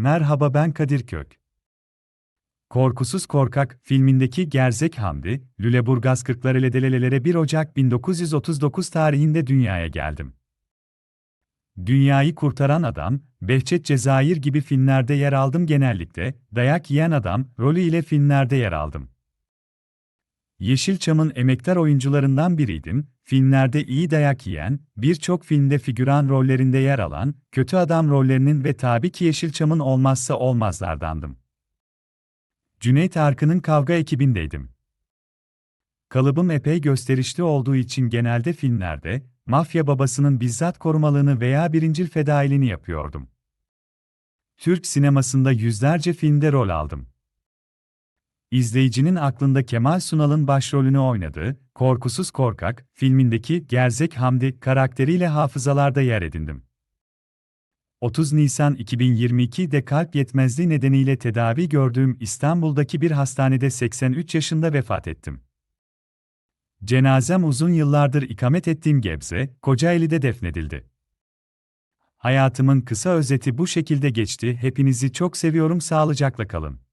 Merhaba ben Kadir Kök. Korkusuz Korkak filmindeki Gerzek Hamdi, Lüleburgaz Kırklareli'delelere 1 Ocak 1939 tarihinde dünyaya geldim. Dünyayı Kurtaran Adam, Behçet Cezayir gibi filmlerde yer aldım genellikle, Dayak Yiyen Adam rolü ile filmlerde yer aldım. Yeşilçam'ın emektar oyuncularından biriydim, filmlerde iyi dayak yiyen, birçok filmde figüran rollerinde yer alan, kötü adam rollerinin ve tabii ki Yeşilçam'ın olmazsa olmazlardandım. Cüneyt Arkın'ın kavga ekibindeydim. Kalıbım epey gösterişli olduğu için genelde filmlerde, mafya babasının bizzat korumalığını veya birincil fedailiğini yapıyordum. Türk sinemasında yüzlerce filmde rol aldım. İzleyicinin aklında Kemal Sunal'ın başrolünü oynadığı Korkusuz Korkak filmindeki Gerzek Hamdi karakteriyle hafızalarda yer edindim. 30 Nisan 2022'de kalp yetmezliği nedeniyle tedavi gördüğüm İstanbul'daki bir hastanede 83 yaşında vefat ettim. Cenazem uzun yıllardır ikamet ettiğim Gebze, Kocaeli'de defnedildi. Hayatımın kısa özeti bu şekilde geçti. Hepinizi çok seviyorum. Sağlıcakla kalın.